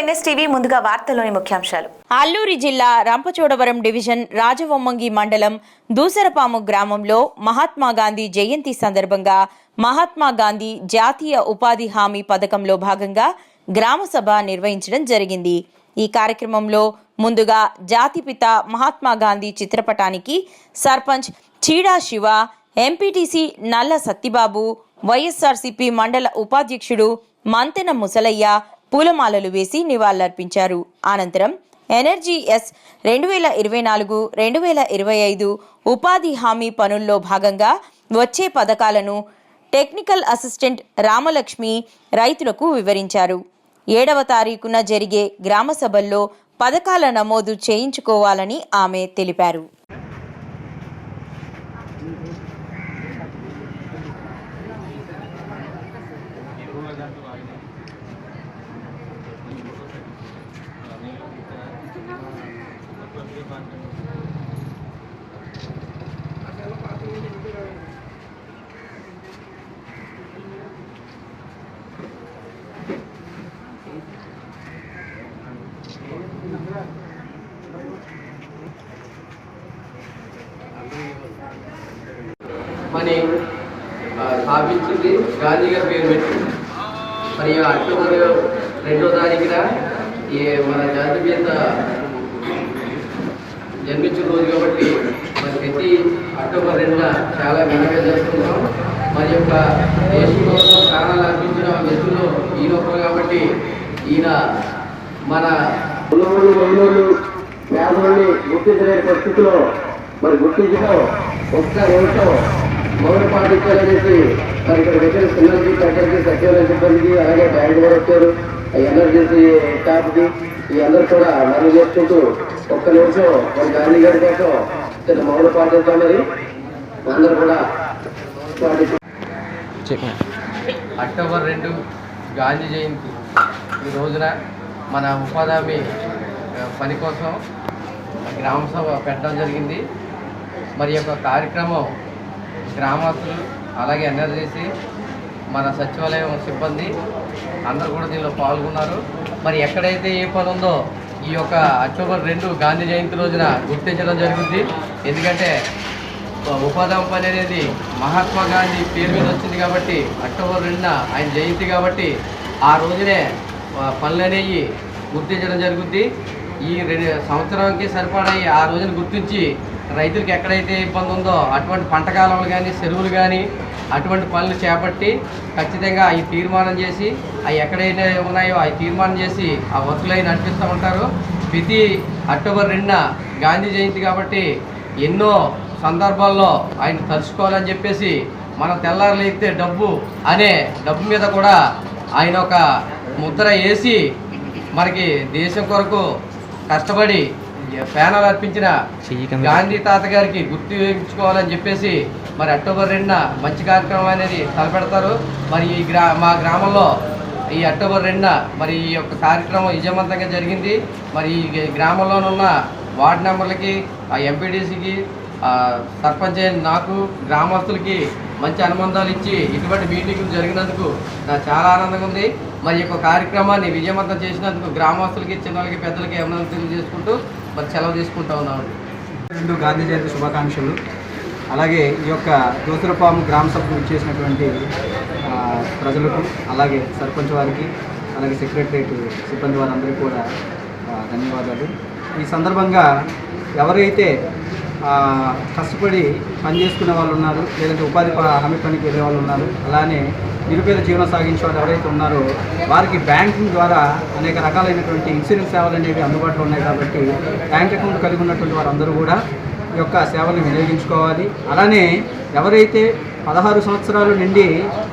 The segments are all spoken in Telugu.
ఎన్ఎస్టీవీ ముందుగా వార్తల్లోని ముఖ్యాంశాలు. అల్లూరి జిల్లా రంపచోడవరం డివిజన్ రాజవొమ్మంగి మండలం దూసరపాము గ్రామంలో మహాత్మా గాంధీ జయంతి సందర్భంగా మహాత్మా గాంధీ జాతీయ ఉపాధి హామీ పథకంలో భాగంగా గ్రామసభ నిర్వహించడం జరిగింది. ఈ కార్యక్రమంలో ముందుగా జాతిపిత మహాత్మా గాంధీ చిత్రపటానికి సర్పంచ్ చీడా శివ ఎంపీటీసీ నల్ల సత్తిబాబు వైఎస్ఆర్సీపీ మండల ఉపాధ్యక్షుడు మంతెన ముసలయ్య పూలమాలలు వేసి నివాళులర్పించారు. అనంతరం ఎనర్జీ ఎస్ రెండు వేల ఇరవై నాలుగు రెండు వేల ఇరవై ఐదు ఉపాధి హామీ పనుల్లో భాగంగా వచ్చే పథకాలను టెక్నికల్ అసిస్టెంట్ రామలక్ష్మి రైతులకు వివరించారు. ఏడవ తారీఖున జరిగే గ్రామ సభల్లో పథకాల నమోదు చేయించుకోవాలని ఆమె తెలిపారు. మని స్థాపించింది గాంధీ గారి పేరు పెట్టి మరి అక్టోబర్ రెండో తారీఖున ఈ మన జాతీయ జన్మించిన రోజు కాబట్టి మరి ప్రతి అక్టోబర్ రెండున చాలా ఘనంగా జరుపుకుంటాం. మరి యొక్క దేశం కోసం ప్రాణాలు అర్పించిన వ్యక్తులు ఈయన ఒకరు కాబట్టి ఈయన మన ఉన్నోళ్ళు ఉన్నోళ్ళు పేదవాళ్ళని గుర్తించలేని పరిస్థితిలో మరి గుర్తించడం ఒక్క రోజుతో మౌన పాటించాలనేసి మరి ఇక్కడ వచ్చిన పిల్లలకి పెద్దలకి సచివాలయ సిబ్బందికి అలాగే బ్యాంక్ కూడా వచ్చారు. ఎమర్జెన్సీ స్టాఫ్కి ఈ అందరూ కూడా మనం చేసుకుంటూ ఒక్క నిమిషం మరి గాంధీ గారి కోసం చిన్న మౌన పాటిస్తాం మరి అందరూ కూడా అక్టోబర్ రెండు గాంధీ జయంతి. ఈ రోజున మన ఉపాధి పని కోసం గ్రామ సభ పెట్టడం జరిగింది. మరి యొక్క కార్యక్రమం గ్రామస్తులు అలాగే ఎన్ఆర్జేసి మన సచివాలయం సిబ్బంది అందరూ కూడా దీనిలో పాల్గొన్నారు. మరి ఎక్కడైతే ఏ పని ఉందో ఈ యొక్క అక్టోబర్ రెండు గాంధీ జయంతి రోజున గుర్తించడం జరుగుతుంది ఎందుకంటే ఉపాధి పని అనేది మహాత్మా గాంధీ పేరు మీద వచ్చింది కాబట్టి అక్టోబర్ రెండున ఆయన జయంతి కాబట్టి ఆ రోజునే పనులనేవి గుర్తించడం జరుగుద్ది. ఈ రెండు సంవత్సరానికి సరిపడాయి ఆ రోజున గుర్తించి రైతులకు ఎక్కడైతే ఇబ్బంది ఉందో అటువంటి పంట కాలువలు కానీ చెరువులు కానీ అటువంటి పనులు చేపట్టి ఖచ్చితంగా అవి తీర్మానం చేసి అవి ఎక్కడైతే ఉన్నాయో అవి తీర్మానం చేసి ఆ వర్కులు అవి నడిపిస్తూ ఉంటారు. ప్రతి అక్టోబర్ రెండున గాంధీ జయంతి కాబట్టి ఎన్నో సందర్భాల్లో ఆయన తలుచుకోవాలని చెప్పేసి మనం తెల్లారులైతే డబ్బు అనే డబ్బు మీద కూడా ఆయన ఒక ముద్ర వేసి మనకి దేశం కొరకు కష్టపడి ప్యానల్ అర్పించిన గాంధీ తాత గారికి గుర్తించుకోవాలని చెప్పేసి మరి అక్టోబర్ రెండున మంచి కార్యక్రమం అనేది తలపెడతారు. మరి ఈ గ్రా మా గ్రామంలో ఈ అక్టోబర్ రెండున మరి ఈ యొక్క కార్యక్రమం విజయవంతంగా జరిగింది. మరి ఈ గ్రామంలోనున్న వార్డు మెంబర్లకి ఆ ఎంపీడీసీకి సర్పంచ్ నాకు గ్రామస్తులకి మంచి అనుబంధాలు ఇచ్చి ఇటువంటి మీటింగులు జరిగినందుకు నాకు చాలా ఆనందంగా ఉంది. మరి ఈ యొక్క కార్యక్రమాన్ని విజయవంతం చేసినందుకు గ్రామస్తులకి చిన్నవాళ్ళకి పెద్దలకి అభినందనలు తెలియజేసుకుంటూ మరి సెలవు తీసుకుంటా ఉన్నాను. రెండు గాంధీ జయంతి శుభాకాంక్షలు. అలాగే ఈ యొక్క దోసరపాము గ్రామ సభకు ఇచ్చేసినటువంటి ప్రజలకు అలాగే సర్పంచ్ వారికి అలాగే సెక్రటరేట్ సిబ్బంది వారందరికీ కూడా ధన్యవాదాలు. ఈ సందర్భంగా ఎవరైతే కష్టపడి పని చేసుకునే వాళ్ళు ఉన్నారు లేదంటే ఉపాధి హామీ పనికి వెళ్ళే వాళ్ళు ఉన్నారు అలానే నిరుపేద జీవనం సాగించే వాళ్ళు ఎవరైతే ఉన్నారో వారికి బ్యాంకింగ్ ద్వారా అనేక రకాలైనటువంటి ఇన్సూరెన్స్ సేవలు అనేవి అందుబాటులో ఉన్నాయి కాబట్టి బ్యాంక్ అకౌంట్ కలిగి ఉన్నటువంటి వారందరూ కూడా యొక్క సేవలను వినియోగించుకోవాలి. అలానే ఎవరైతే పదహారు సంవత్సరాలు నుండి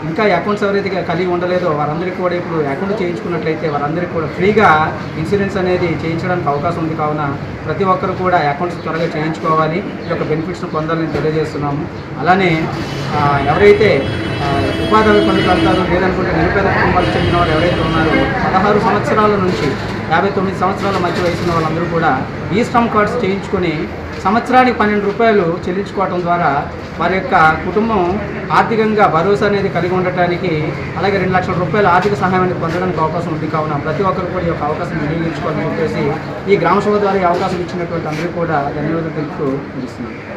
ఇంకా అకౌంట్స్ ఎవరైతే కలిగి ఉండలేదో వారందరికీ కూడా ఇప్పుడు అకౌంట్ చేయించుకున్నట్లయితే వారందరికీ కూడా ఫ్రీగా ఇన్సూరెన్స్ అనేది చేయించడానికి అవకాశం ఉంది. కావున ప్రతి ఒక్కరు కూడా అకౌంట్స్ త్వరగా చేయించుకోవాలి. ఈ యొక్క బెనిఫిట్స్ను పొందాలని తెలియజేస్తున్నాము. అలానే ఎవరైతే ఉపాధి పనులు కడతారో లేదనుకుంటే నిరుపేద కుటుంబాలకు చెందిన వాళ్ళు ఎవరైతే ఉన్నారో పదహారు సంవత్సరాల నుంచి యాభై తొమ్మిది సంవత్సరాల మధ్య వయసున్న వాళ్ళందరూ కూడా ఈ శ్రమ్ కార్డ్స్ చేయించుకొని సంవత్సరానికి పన్నెండు రూపాయలు చెల్లించుకోవటం ద్వారా వారి యొక్క కుటుంబం ఆర్థికంగా భరోసా అనేది కలిగి ఉండటానికి అలాగే రెండు లక్షల రూపాయల ఆర్థిక సహాయం అనేది పొందడానికి అవకాశం ఉంది. కావున ప్రతి ఒక్కరు కూడా ఈ యొక్క అవకాశం వినియోగించుకోవాలని చెప్పేసి ఈ గ్రామసభ ద్వారా ఈ అవకాశం ఇచ్చినటువంటి అందరికీ కూడా ధన్యవాదాలు తెలుపుతూ ముగిస్తున్నాను.